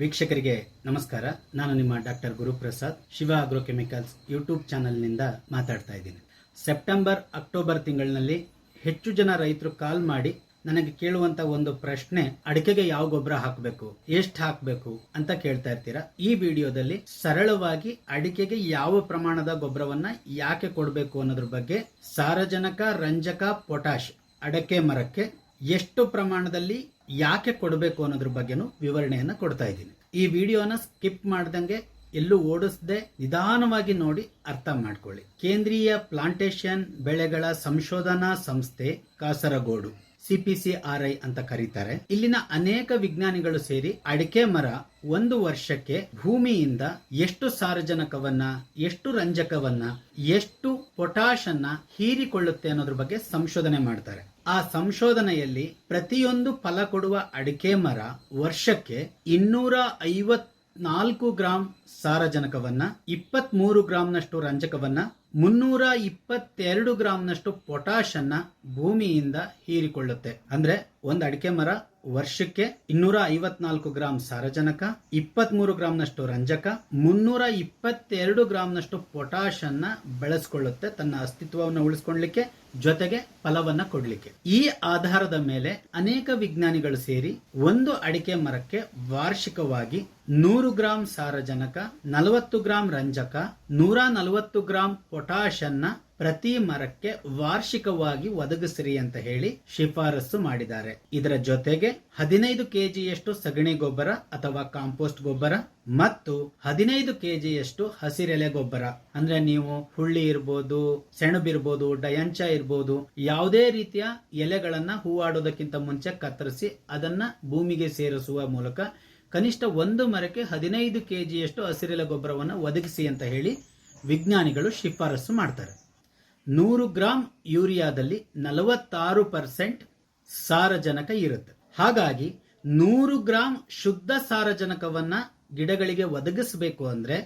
ವೀಕ್ಷಕರಿಗೆ ನಮಸ್ಕಾರ. ನಾನು ನಿಮ್ಮ doctor Guruprasad, Shiva agro chemicals YouTube ಚಾನೆಲ್ನಿಂದ ಮಾತಾಡ್ತಾ ಇದ್ದೀನಿ. ಸೆಪ್ಟೆಂಬರ್, ಅಕ್ಟೋಬರ್ ತಿಂಗಳಿನಲ್ಲಿ ಹೆಚ್ಚು ಜನ ರೈತರು ಕಾಲ್ ಮಾಡಿ ನನಗೆ ಕೇಳುವಂತ ಒಂದು ಪ್ರಶ್ನೆ, ಅಡಿಕೆಗೆ ಯಾವ ಗೊಬ್ಬರ ಹಾಕಬೇಕು, ಎಷ್ಟು ಹಾಕಬೇಕು ಅಂತ ಕೇಳ್ತಾ ಇರ್ತೀರಾ? ಈ ವಿಡಿಯೋದಲ್ಲಿ ಸರಳವಾಗಿ ಅಡಿಕೆಗೆ ಯಾವ ಪ್ರಮಾಣದ ಗೊಬ್ಬರವನ್ನ ಯಾಕೆ ಕೊಡಬೇಕು ಅನ್ನೋದ್ರ ಬಗ್ಗೆ ಸಾರಜನಕ, ರಂಜಕ ಪೊಟ್ಯಾಶ್ ಅಡಕೆ ಮರಕ್ಕೆ ಎಷ್ಟು ಪ್ರಮಾಣದಲ್ಲಿ ಯಾಕೆ ಕೊಡಬೇಕು ಅನ್ನೋದ್ರ ಬಗ್ಗೆನೂ ವಿವರಣೆಯನ್ನ ಕೊಡ್ತಾ ಇದ್ದೀನಿ. ಈ ವಿಡಿಯೋನ ಸ್ಕಿಪ್ ಮಾಡ್ದಂಗೆ ಎಲ್ಲೂ ಓಡಿಸದೆ ನಿಧಾನವಾಗಿ ನೋಡಿ ಅರ್ಥ ಮಾಡ್ಕೊಳ್ಳಿ. ಕೇಂದ್ರೀಯ ಪ್ಲಾಂಟೇಶನ್ ಬೆಳೆಗಳ ಸಂಶೋಧನಾ ಸಂಸ್ಥೆ ಕಾಸರಗೋಡು, ಸಿಪಿಸಿಆರ್ಐ ಅಂತ ಕರೀತಾರೆ. ಇಲ್ಲಿನ ಅನೇಕ ವಿಜ್ಞಾನಿಗಳು ಸೇರಿ ಅಡಿಕೆ ಮರ ಒಂದು ವರ್ಷಕ್ಕೆ ಭೂಮಿಯಿಂದ ಎಷ್ಟು ಸಾರಜನಕವನ್ನ, ಎಷ್ಟು ರಂಜಕವನ್ನ, ಎಷ್ಟು ಪೊಟಾಷ್ ಅನ್ನ ಹೀರಿಕೊಳ್ಳುತ್ತೆ ಅನ್ನೋದ್ರ ಬಗ್ಗೆ ಸಂಶೋಧನೆ ಮಾಡ್ತಾರೆ. ಆ ಸಂಶೋಧನೆಯಲ್ಲಿ ಪ್ರತಿಯೊಂದು ಫಲ ಕೊಡುವ ಅಡಿಕೆ ಮರ ವರ್ಷಕ್ಕೆ ಇನ್ನೂರ ಐವತ್ನಾಲ್ಕು ಗ್ರಾಂ ಸಾರಜನಕವನ್ನ ಇಪ್ಪತ್ತ್ ಮೂರು ಗ್ರಾಂನಷ್ಟು ರಂಜಕವನ್ನ ಮುನ್ನೂರ ಇಪ್ಪತ್ತೆರಡು ಗ್ರಾಂನಷ್ಟು ಪೊಟಾಷ್ ಭೂಮಿಯಿಂದ ಹೀರಿಕೊಳ್ಳುತ್ತೆ. ಅಂದ್ರೆ ಒಂದು ಅಡಿಕೆ ಮರ ವರ್ಷಕ್ಕೆ ಇನ್ನೂರ ಐವತ್ನಾಲ್ಕು ಗ್ರಾಂ ಸಾರಜನಕ ಇಪ್ಪತ್ತ್ ಮೂರು ಗ್ರಾಂನಷ್ಟು ರಂಜಕ ಮುನ್ನೂರ ಇಪ್ಪತ್ತೆರಡು ಗ್ರಾಂನಷ್ಟು ಪೊಟಾಷ್ ಅನ್ನ ಬೆಳೆಸ್ಕೊಳ್ಳುತ್ತೆ ತನ್ನ ಅಸ್ತಿತ್ವವನ್ನು ಉಳಿಸ್ಕೊಳ್ಳಿಕ್ಕೆ, ಜೊತೆಗೆ ಫಲವನ್ನ ಕೊಡಲಿಕ್ಕೆ. ಈ ಆಧಾರದ ಮೇಲೆ ಅನೇಕ ವಿಜ್ಞಾನಿಗಳು ಸೇರಿ ಒಂದು ಅಡಿಕೆ ಮರಕ್ಕೆ ವಾರ್ಷಿಕವಾಗಿ ನೂರು ಗ್ರಾಂ ಸಾರಜನಕ, ನಲವತ್ತು ಗ್ರಾಂ ರಂಜಕ ನೂರ ನಲವತ್ತು ಗ್ರಾಂ ಪೊಟಾಷ್ ಅನ್ನ ಪ್ರತಿ ಮರಕ್ಕೆ ವಾರ್ಷಿಕವಾಗಿ ಒದಗಿಸಿರಿ ಅಂತ ಹೇಳಿ ಶಿಫಾರಸು ಮಾಡಿದ್ದಾರೆ. ಇದರ ಜೊತೆಗೆ ಹದಿನೈದು ಕೆಜಿಯಷ್ಟು ಸಗಣಿ ಗೊಬ್ಬರ ಅಥವಾ ಕಾಂಪೋಸ್ಟ್ ಗೊಬ್ಬರ ಮತ್ತು ಹದಿನೈದು ಕೆಜಿಯಷ್ಟು ಹಸಿರೆಲೆ ಗೊಬ್ಬರ. ಅಂದ್ರೆ ನೀವು ಹುಳ್ಳಿ ಇರ್ಬೋದು ಸೆಣಬಿರ್ಬೋದು ಡಯಂಚ ಇರ್ಬೋದು, ಯಾವುದೇ ರೀತಿಯ ಎಲೆಗಳನ್ನ ಹೂವಾಡೋದಕ್ಕಿಂತ ಮುಂಚೆ ಕತ್ತರಿಸಿ ಅದನ್ನ ಭೂಮಿಗೆ ಸೇರಿಸುವ ಮೂಲಕ ಕನಿಷ್ಠ ಒಂದು ಮರಕ್ಕೆ ಹದಿನೈದು ಕೆಜಿಯಷ್ಟು ಹಸಿರೆಲೆ ಗೊಬ್ಬರವನ್ನು ಒದಗಿಸಿ ಅಂತ ಹೇಳಿ ವಿಜ್ಞಾನಿಗಳು ಶಿಫಾರಸು ಮಾಡ್ತಾರೆ. ನೂರು ಗ್ರಾಂ ಯೂರಿಯಾದಲ್ಲಿ ನಲವತ್ತಾರು ಪರ್ಸೆಂಟ್ ಸಾರಜನಕ ಇರುತ್ತೆ. ಹಾಗಾಗಿ ನೂರು ಗ್ರಾಂ ಶುದ್ಧ ಸಾರಜನಕವನ್ನ ಗಿಡಗಳಿಗೆ ಒದಗಿಸಬೇಕು ಅಂದ್ರೆ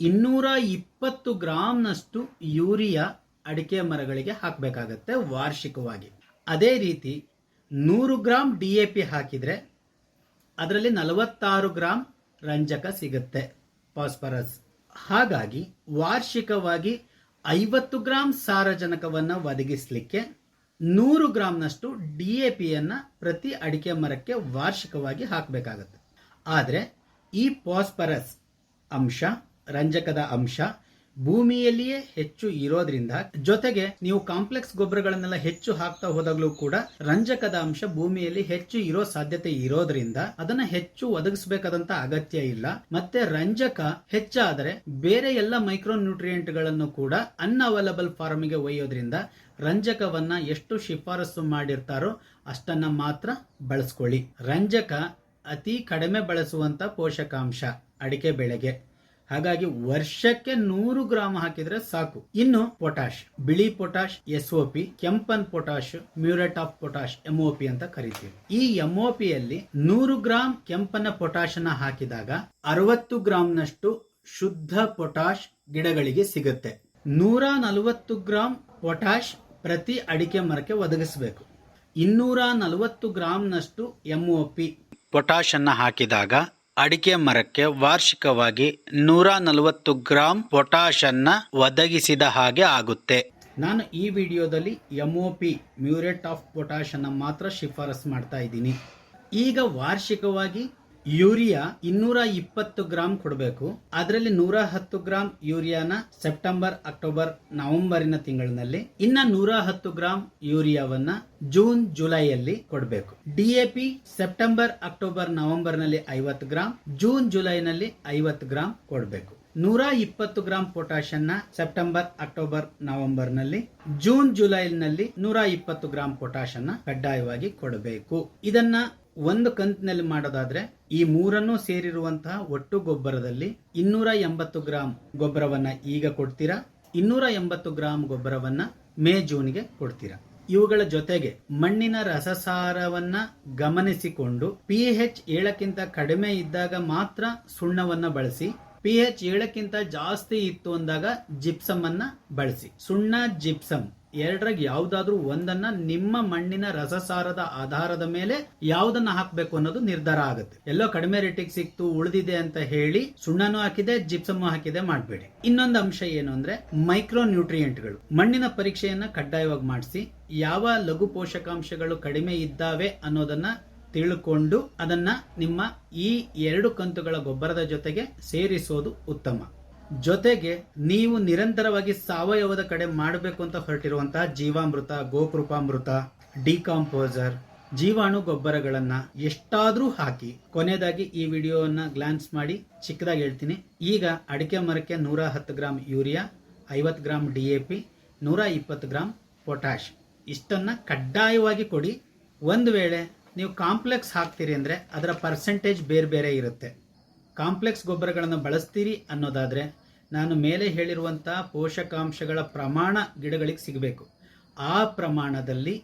ಇನ್ನೂರ ಇಪ್ಪತ್ತು ಗ್ರಾಂನಷ್ಟು ಯೂರಿಯಾ ಅಡಿಕೆ ಮರಗಳಿಗೆ ಹಾಕಬೇಕಾಗತ್ತೆ ವಾರ್ಷಿಕವಾಗಿ. ಅದೇ ರೀತಿ ನೂರು ಗ್ರಾಂ ಡಿ ಎ ಪಿ ಹಾಕಿದ್ರೆ ಅದರಲ್ಲಿ ನಲವತ್ತಾರು ಗ್ರಾಂ ರಂಜಕ ಸಿಗುತ್ತೆ, ಫಾಸ್ಫರಸ್. ಹಾಗಾಗಿ ವಾರ್ಷಿಕವಾಗಿ ಐವತ್ತು ಗ್ರಾಂ ಸಾರಜನಕವನ್ನು ಒದಗಿಸಲಿಕ್ಕೆ ನೂರು ಗ್ರಾಂನಷ್ಟು ಡಿ ಎ ಪಿಯನ್ನು ಪ್ರತಿ ಅಡಿಕೆ ಮರಕ್ಕೆ ವಾರ್ಷಿಕವಾಗಿ ಹಾಕಬೇಕಾಗುತ್ತೆ. ಆದರೆ ಈ ಫಾಸ್ಫರಸ್ ಅಂಶ, ರಂಜಕದ ಅಂಶ ಭೂಮಿಯಲ್ಲಿಯೇ ಹೆಚ್ಚು ಇರೋದ್ರಿಂದ ಜೊತೆಗೆ ನೀವು ಕಾಂಪ್ಲೆಕ್ಸ್ ಗೊಬ್ಬರಗಳನ್ನೆಲ್ಲ ಹೆಚ್ಚು ಹಾಕ್ತಾ ಹೋದಾಗ್ಲೂ ಕೂಡ ರಂಜಕದ ಅಂಶ ಭೂಮಿಯಲ್ಲಿ ಹೆಚ್ಚು ಇರೋ ಸಾಧ್ಯತೆ ಇರೋದ್ರಿಂದ ಅದನ್ನ ಹೆಚ್ಚು ಒದಗಿಸಬೇಕಾದಂತ ಅಗತ್ಯ ಇಲ್ಲ. ಮತ್ತೆ ರಂಜಕ ಹೆಚ್ಚಾದರೆ ಬೇರೆ ಎಲ್ಲ ಮೈಕ್ರೋ ನ್ಯೂಟ್ರಿಯೆಂಟ್ಗಳನ್ನು ಕೂಡ ಅನ್ಅವೈಲಬಲ್ ಫಾರ್ಮಿಗೆ ಒಯ್ಯೋದ್ರಿಂದ ರಂಜಕವನ್ನ ಎಷ್ಟು ಶಿಫಾರಸು ಮಾಡಿರ್ತಾರೋ ಅಷ್ಟನ್ನ ಮಾತ್ರ ಬಳಸ್ಕೊಳ್ಳಿ. ರಂಜಕ ಅತಿ ಕಡಿಮೆ ಬಳಸುವಂತ ಪೋಷಕಾಂಶ, ಅಡಿಕೆ ಬೆಳೆಗೆ. ಹಾಗಾಗಿ ವರ್ಷಕ್ಕೆ ನೂರು ಗ್ರಾಮ್ ಹಾಕಿದ್ರೆ ಸಾಕು. ಇನ್ನು ಪೊಟಾಶ್ ಬಿಳಿ potash S O P, ಕೆಂಪನ್ potash muriate of potash MOP ಅಂತ ಕರಿತೀವಿ. ಈ ಎಂಒಪಿ ಪಿಯಲ್ಲಿ ನೂರು ಗ್ರಾಂ ಕೆಂಪನ ಪೊಟಾಶ್ ಅನ್ನ ಹಾಕಿದಾಗ ಅರವತ್ತು ಗ್ರಾಂನಷ್ಟು ಶುದ್ಧ ಪೊಟಾಶ್ ಗಿಡಗಳಿಗೆ ಸಿಗುತ್ತೆ. ನೂರ ನಲವತ್ತು ಗ್ರಾಂ ಪೊಟಾಶ್ ಪ್ರತಿ ಅಡಿಕೆ ಮರಕ್ಕೆ ಒದಗಿಸಬೇಕು. ಇನ್ನೂರ ನಲವತ್ತು ಗ್ರಾಂನಷ್ಟು ಎಂಒಪಿ ಪೊಟಾಶ್ ಅನ್ನ ಹಾಕಿದಾಗ ಅಡಿಕೆ ಮರಕ್ಕೆ ವಾರ್ಷಿಕವಾಗಿ ನೂರ ನಲವತ್ತು ಗ್ರಾಂ ಪೊಟಾಷನ್ನ ಒದಗಿಸಿದ ಹಾಗೆ ಆಗುತ್ತೆ. ನಾನು ಈ ವಿಡಿಯೋದಲ್ಲಿ M O P muriate of ಪೊಟಾಷನ್ನ ಮಾತ್ರ ಶಿಫಾರಸ್ ಮಾಡ್ತಾ ಇದ್ದೀನಿ. ಈಗ ವಾರ್ಷಿಕವಾಗಿ ಯೂರಿಯಾ ಇನ್ನೂರ ಇಪ್ಪತ್ತು ಗ್ರಾಂ ಕೊಡಬೇಕು. ಅದರಲ್ಲಿ ನೂರ ಹತ್ತು ಗ್ರಾಂ ಯೂರಿಯಾನ ಸೆಪ್ಟೆಂಬರ್, ಅಕ್ಟೋಬರ್, ನವೆಂಬರಿನ ತಿಂಗಳಿನಲ್ಲಿ, ಇನ್ನ ನೂರ ಹತ್ತು ಗ್ರಾಂ ಯೂರಿಯಾವನ್ನ ಜೂನ್, ಜುಲೈಯಲ್ಲಿ ಕೊಡಬೇಕು. ಡಿಎಪಿ ಸೆಪ್ಟೆಂಬರ್, ಅಕ್ಟೋಬರ್ ನವೆಂಬರ್ನಲ್ಲಿ ಐವತ್ತು ಗ್ರಾಂ, ಜೂನ್, ಜುಲೈನಲ್ಲಿ ಐವತ್ತು ಗ್ರಾಂ ಕೊಡಬೇಕು. ನೂರ ಇಪ್ಪತ್ತು ಗ್ರಾಂ ಪೊಟ್ಯಾಷನ್ನ ಸೆಪ್ಟೆಂಬರ್, ಅಕ್ಟೋಬರ್ ನವೆಂಬರ್ನಲ್ಲಿ ಜೂನ್, ಜುಲೈನಲ್ಲಿ ನೂರ ಇಪ್ಪತ್ತು ಗ್ರಾಂ ಪೊಟ್ಯಾಷನ್ನ ಕಡ್ಡಾಯವಾಗಿ ಕೊಡಬೇಕು. ಇದನ್ನ ಒಂದು ಕಂತಿನಲ್ಲಿ ಮಾಡೋದಾದ್ರೆ ಈ ಮೂರನ್ನು ಸೇರಿರುವಂತಹ ಒಟ್ಟು ಗೊಬ್ಬರದಲ್ಲಿ ಇನ್ನೂರ ಎಂಬತ್ತು ಗ್ರಾಂ ಗೊಬ್ಬರವನ್ನ ಈಗ ಕೊಡ್ತೀರಾ? ಇನ್ನೂರ ಎಂಬತ್ತು ಗ್ರಾಂ ಗೊಬ್ಬರವನ್ನ ಮೇ ಜೂನ್ಗೆ ಕೊಡ್ತೀರಾ? ಇವುಗಳ ಜೊತೆಗೆ ಮಣ್ಣಿನ ರಸಸಾರವನ್ನ ಗಮನಿಸಿಕೊಂಡು ಪಿ ಎಚ್ ಏಳಕ್ಕಿಂತ ಕಡಿಮೆ ಇದ್ದಾಗ ಮಾತ್ರ ಸುಣ್ಣವನ್ನ ಬಳಸಿ, ಪಿ ಹೆಚ್ ಏಳಕ್ಕಿಂತ ಜಾಸ್ತಿ ಇತ್ತು ಅಂದಾಗ ಜಿಪ್ಸಮ್ ಅನ್ನ ಬಳಸಿ. ಸುಣ್ಣ ಜಿಪ್ಸಮ್ ಎರಡರಾಗ ಯಾವುದಾದ್ರೂ ಒಂದನ್ನ ನಿಮ್ಮ ಮಣ್ಣಿನ ರಸಸಾರದ ಆಧಾರದ ಮೇಲೆ ಯಾವುದನ್ನ ಹಾಕಬೇಕು ಅನ್ನೋದು ನಿರ್ಧಾರ ಆಗುತ್ತೆ. ಎಲ್ಲೋ ಕಡಿಮೆ ರೇಟಿಗೆ ಸಿಕ್ತು, ಉಳಿದಿದೆ ಅಂತ ಹೇಳಿ ಸುಣ್ಣನೂ ಹಾಕಿದೆ ಜಿಪ್ಸಮ್ ಹಾಕಿದೆ ಮಾಡಬೇಡಿ. ಇನ್ನೊಂದು ಅಂಶ ಏನು ಅಂದ್ರೆ ಮೈಕ್ರೋ ನ್ಯೂಟ್ರಿಯೆಂಟ್ಗಳು ಮಣ್ಣಿನ ಪರೀಕ್ಷೆಯನ್ನ ಕಡ್ಡಾಯವಾಗಿ ಮಾಡಿಸಿ, ಯಾವ ಲಘು ಪೋಷಕಾಂಶಗಳು ಕಡಿಮೆ ಇದ್ದಾವೆ ಅನ್ನೋದನ್ನ ತಿಳ್ಕೊಂಡು ಅದನ್ನ ನಿಮ್ಮ ಈ ಎರಡು ಕಂತುಗಳ ಗೊಬ್ಬರದ ಜೊತೆಗೆ ಸೇರಿಸೋದು ಉತ್ತಮ. ಜೊತೆಗೆ ನೀವು ನಿರಂತರವಾಗಿ ಸಾವಯವದ ಕಡೆ ಮಾಡಬೇಕು ಅಂತ ಹೊರಟಿರುವಂತಹ ಜೀವಾಮೃತ, ಗೋಕೃಪಾಮೃತ, ಡಿಕಾಂಪೋಸರ್, ಜೀವಾಣು ಗೊಬ್ಬರಗಳನ್ನ ಎಷ್ಟಾದರೂ ಹಾಕಿ. ಕೊನೆಯದಾಗಿ ಈ ವಿಡಿಯೋನ ಗ್ಲಾನ್ಸ್ ಮಾಡಿ ಚಿಕ್ಕದಾಗಿ ಹೇಳ್ತೀನಿ. ಈಗ ಅಡಿಕೆ ಮರಕ್ಕೆ ನೂರ ಹತ್ತು ಗ್ರಾಮ್ ಯೂರಿಯಾ, ಐವತ್ತು ಗ್ರಾಮ್ ಡಿ ಎ ಪಿ, ನೂರ ಇಪ್ಪತ್ತು ಗ್ರಾಮ್ ಪೊಟ್ಯಾಶ್ ಇಷ್ಟನ್ನ ಕಡ್ಡಾಯವಾಗಿ ಕೊಡಿ. ಒಂದು ವೇಳೆ ನೀವು ಕಾಂಪ್ಲೆಕ್ಸ್ ಹಾಕ್ತೀರಿ ಅಂದರೆ ಅದರ ಪರ್ಸೆಂಟೇಜ್ ಬೇರೆ ಬೇರೆ ಇರುತ್ತೆ. ಕಾಂಪ್ಲೆಕ್ಸ್ ಗೊಬ್ಬರಗಳನ್ನು ಬಳಸ್ತೀರಿ ಅನ್ನೋದಾದರೆ ನಾನು ಮೇಲೆ ಹೇಳಿರುವಂಥ ಪೋಷಕಾಂಶಗಳ ಪ್ರಮಾಣ ಗಿಡಗಳಿಗೆ ಸಿಗಬೇಕು. ಆ ಪ್ರಮಾಣದಲ್ಲಿ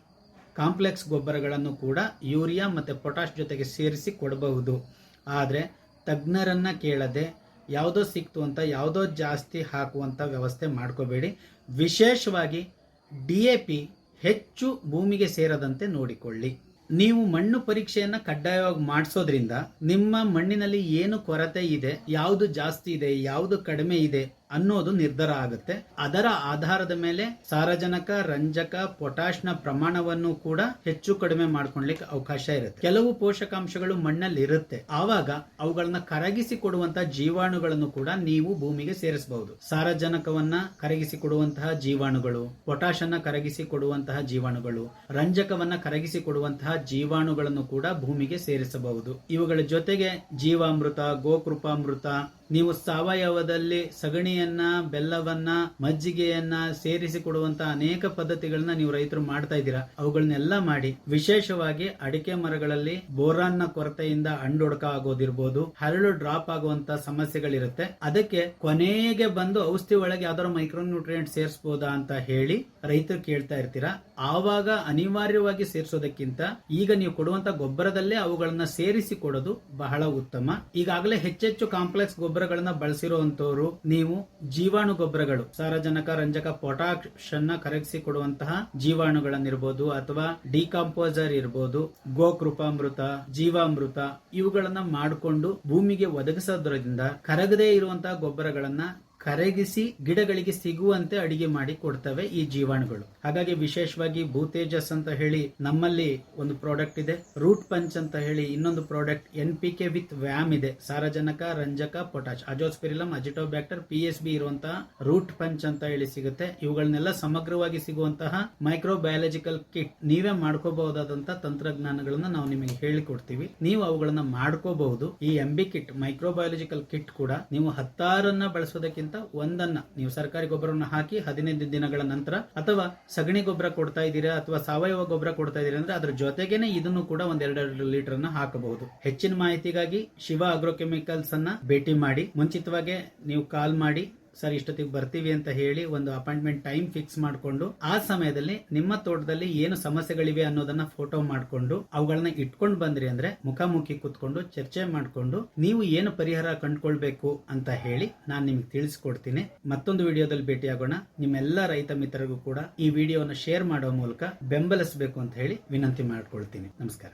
ಕಾಂಪ್ಲೆಕ್ಸ್ ಗೊಬ್ಬರಗಳನ್ನು ಕೂಡ ಯೂರಿಯಾ ಮತ್ತು ಪೊಟ್ಯಾಶ್ ಜೊತೆಗೆ ಸೇರಿಸಿ ಕೊಡಬಹುದು. ಆದರೆ ತಜ್ಞರನ್ನು ಕೇಳದೆ ಯಾವುದೋ ಸಿಕ್ತು ಅಂತ ಯಾವುದೋ ಜಾಸ್ತಿ ಹಾಕುವಂಥ ವ್ಯವಸ್ಥೆ ಮಾಡ್ಕೋಬೇಡಿ. ವಿಶೇಷವಾಗಿ ಡಿ ಎ ಪಿ ಹೆಚ್ಚು ಭೂಮಿಗೆ ಸೇರದಂತೆ ನೋಡಿಕೊಳ್ಳಿ. ನೀವು ಮಣ್ಣು ಪರೀಕ್ಷೆಯನ್ನು ಕಡ್ಡಾಯವಾಗಿ ಮಾಡಿಸೋದ್ರಿಂದ ನಿಮ್ಮ ಮಣ್ಣಿನಲ್ಲಿ ಏನು ಕೊರತೆ ಇದೆ, ಯಾವುದು ಜಾಸ್ತಿ ಇದೆ, ಯಾವುದು ಕಡಿಮೆ ಇದೆ ಅನ್ನೋದು ನಿರ್ಧಾರ ಆಗುತ್ತೆ. ಅದರ ಆಧಾರದ ಮೇಲೆ ಸಾರಜನಕ, ರಂಜಕ ಪೊಟ್ಯಾಶ್ನ ಪ್ರಮಾಣವನ್ನು ಕೂಡ ಹೆಚ್ಚು ಕಡಿಮೆ ಮಾಡ್ಕೊಳ್ಲಿಕ್ಕೆ ಅವಕಾಶ ಇರುತ್ತೆ. ಕೆಲವು ಪೋಷಕಾಂಶಗಳು ಮಣ್ಣಲ್ಲಿ ಇರುತ್ತೆ. ಆವಾಗ ಅವುಗಳನ್ನ ಕರಗಿಸಿ ಕೊಡುವಂತಹ ಜೀವಾಣುಗಳನ್ನು ಕೂಡ ನೀವು ಭೂಮಿಗೆ ಸೇರಿಸಬಹುದು. ಸಾರಜನಕವನ್ನ ಕರಗಿಸಿ ಕೊಡುವಂತಹ ಜೀವಾಣುಗಳು ಪೊಟ್ಯಾಶ್ ಅನ್ನ ಕರಗಿಸಿ ಕೊಡುವಂತಹ ಜೀವಾಣುಗಳು, ರಂಜಕವನ್ನ ಕರಗಿಸಿ ಕೊಡುವಂತಹ ಜೀವಾಣುಗಳನ್ನು ಕೂಡ ಭೂಮಿಗೆ ಸೇರಿಸಬಹುದು. ಇವುಗಳ ಜೊತೆಗೆ ಜೀವಾಮೃತ, ಗೋಕೃಪಾಮೃತ ನೀವು ಸಾವಯವದಲ್ಲಿ ಸಗಣಿಯನ್ನ, ಬೆಲ್ಲವನ್ನ, ಮಜ್ಜಿಗೆಯನ್ನ ಸೇರಿಸಿ ಕೊಡುವಂತಹ ಅನೇಕ ಪದ್ಧತಿಗಳನ್ನ ನೀವು ರೈತರು ಮಾಡ್ತಾ ಇದ್ದೀರಾ? ಅವುಗಳನ್ನೆಲ್ಲ ಮಾಡಿ ವಿಶೇಷವಾಗಿ ಅಡಿಕೆ ಮರಗಳಲ್ಲಿ ಬೋರಾನ್ನ ಕೊರತೆಯಿಂದ ಅಂಡೊಡಕ ಆಗೋದಿರ್ಬೋದು, ಹರಳು ಡ್ರಾಪ್ ಆಗುವಂತ ಸಮಸ್ಯೆಗಳಿರುತ್ತೆ. ಅದಕ್ಕೆ ಕೊನೆಗೆ ಬಂದು ಔಷಧಿ ಒಳಗೆ ಯಾವ್ದಾದ್ರು ಮೈಕ್ರೋ ನ್ಯೂಟ್ರಿಯೆಂಟ್ ಸೇರಿಸಬಹುದಾ ಅಂತ ಹೇಳಿ ರೈತರು ಕೇಳ್ತಾ ಇರ್ತೀರಾ? ಆವಾಗ ಅನಿವಾರ್ಯವಾಗಿ ಸೇರಿಸೋದಕ್ಕಿಂತ ಈಗ ನೀವು ಕೊಡುವಂತ ಗೊಬ್ಬರದಲ್ಲೇ ಅವುಗಳನ್ನ ಸೇರಿಸಿ ಕೊಡೋದು ಬಹಳ ಉತ್ತಮ. ಈಗಾಗಲೇ ಹೆಚ್ಚೆಚ್ಚು ಕಾಂಪ್ಲೆಕ್ಸ್ ಗೊಬ್ಬರಗಳನ್ನ ಬಳಸಿರುವಂತವರು ನೀವು ಜೀವಾಣು ಗೊಬ್ಬರಗಳು ಸಾರಜನಕ, ರಂಜಕ ಪೊಟಾಶ್ ಅನ್ನ ಕರಗಿಸಿ ಕೊಡುವಂತಹ ಜೀವಾಣುಗಳನ್ನಿರ್ಬೋದು ಅಥವಾ ಡಿಕಾಂಪೋಸರ್ ಇರ್ಬೋದು, ಗೋಕೃಪಾಮೃತ, ಜೀವಾಮೃತ ಇವುಗಳನ್ನ ಮಾಡಿಕೊಂಡು ಭೂಮಿಗೆ ಒದಗಿಸೋದ್ರಿಂದ ಕರಗದೇ ಇರುವಂತಹ ಗೊಬ್ಬರಗಳನ್ನ ಕರಗಿಸಿ ಗಿಡಗಳಿಗೆ ಸಿಗುವಂತೆ ಅಡಿಗೆ ಮಾಡಿ ಕೊಡ್ತವೆ ಈ ಜೀವಾಣುಗಳು. ಹಾಗಾಗಿ ವಿಶೇಷವಾಗಿ ಭೂತೇಜಸ್ ಅಂತ ಹೇಳಿ ನಮ್ಮಲ್ಲಿ ಒಂದು ಪ್ರಾಡಕ್ಟ್ ಇದೆ. ರೂಟ್ ಪಂಚ್ ಅಂತ ಹೇಳಿ ಇನ್ನೊಂದು product N P K with VAM ಇದೆ. ಸಾರಜನಕ, ರಂಜಕ potash azospirillum azotobacter P S B ಇರುವಂತಹ ರೂಟ್ ಪಂಚ್ ಅಂತ ಹೇಳಿ ಸಿಗುತ್ತೆ. ಇವುಗಳನ್ನೆಲ್ಲ ಸಮಗ್ರವಾಗಿ ಸಿಗುವಂತಹ ಮೈಕ್ರೋ ಬಯಾಲಜಿಕಲ್ ಕಿಟ್ ನೀವೇ ಮಾಡ್ಕೋಬಹುದಾದಂತಹ ತಂತ್ರಜ್ಞಾನಗಳನ್ನ ನಾವು ನಿಮಗೆ ಹೇಳಿಕೊಡ್ತೀವಿ. ನೀವು ಅವುಗಳನ್ನ ಮಾಡ್ಕೋಬಹುದು. ಈ MB kit micro biological kit ಕೂಡ ನೀವು ಹತ್ತಾರನ್ನ ಬಳಸೋದಕ್ಕಿಂತ ಒಂದನ್ನ. ನೀವು ಸರ್ಕಾರಿ ಗೊಬ್ಬರವನ್ನು ಹಾಕಿ ಹದಿನೈದು ದಿನಗಳ ನಂತರ ಅಥವಾ ಸಗಣಿ ಗೊಬ್ಬರ ಕೊಡ್ತಾ ಇದ್ದೀರಾ ಅಥವಾ ಸಾವಯವ ಗೊಬ್ಬರ ಕೊಡ್ತಾ ಇದ್ದೀರಾ ಅಂದ್ರೆ ಅದ್ರ ಜೊತೆಗೇನೆ ಇದನ್ನು ಕೂಡ ಒಂದ್ ಎರಡೆರಡು ಲೀಟರ್ ಅನ್ನ ಹಾಕಬಹುದು. ಹೆಚ್ಚಿನ ಮಾಹಿತಿಗಾಗಿ ಶಿವ ಅಗ್ರೋ ಕೆಮಿಕಲ್ಸ್ ಅನ್ನ ಭೇಟಿ ಮಾಡಿ, ಮುಂಚಿತವಾಗಿ ನೀವು ಕಾಲ್ ಮಾಡಿ ಸರ್, ಇಷ್ಟೊತ್ತಿಗೆ ಬರ್ತೀವಿ ಅಂತ ಹೇಳಿ ಒಂದು ಅಪಾಯಿಂಟ್ಮೆಂಟ್ ಟೈಮ್ ಫಿಕ್ಸ್ ಮಾಡಿಕೊಂಡು ಆ ಸಮಯದಲ್ಲಿ ನಿಮ್ಮ ತೋಟದಲ್ಲಿ ಏನು ಸಮಸ್ಯೆಗಳಿವೆ ಅನ್ನೋದನ್ನ ಫೋಟೋ ಮಾಡಿಕೊಂಡು ಅವುಗಳನ್ನ ಇಟ್ಕೊಂಡು ಬಂದ್ರಿ ಅಂದ್ರೆ ಮುಖಾಮುಖಿ ಕುತ್ಕೊಂಡು ಚರ್ಚೆ ಮಾಡಿಕೊಂಡು ನೀವು ಏನು ಪರಿಹಾರ ಕಂಡುಕೊಳ್ಬೇಕು ಅಂತ ಹೇಳಿ ನಾನು ನಿಮ್ಗೆ ತಿಳಿಸ್ಕೊಡ್ತೀನಿ. ಮತ್ತೊಂದು ವಿಡಿಯೋದಲ್ಲಿ ಭೇಟಿಯಾಗೋಣ. ನಿಮ್ಮೆಲ್ಲ ರೈತ ಮಿತ್ರರಿಗೂ ಕೂಡ ಈ ವಿಡಿಯೋನ ಶೇರ್ ಮಾಡೋ ಮೂಲಕ ಬೆಂಬಲಿಸಬೇಕು ಅಂತ ಹೇಳಿ ವಿನಂತಿ ಮಾಡ್ಕೊಳ್ತೀನಿ. ನಮಸ್ಕಾರ.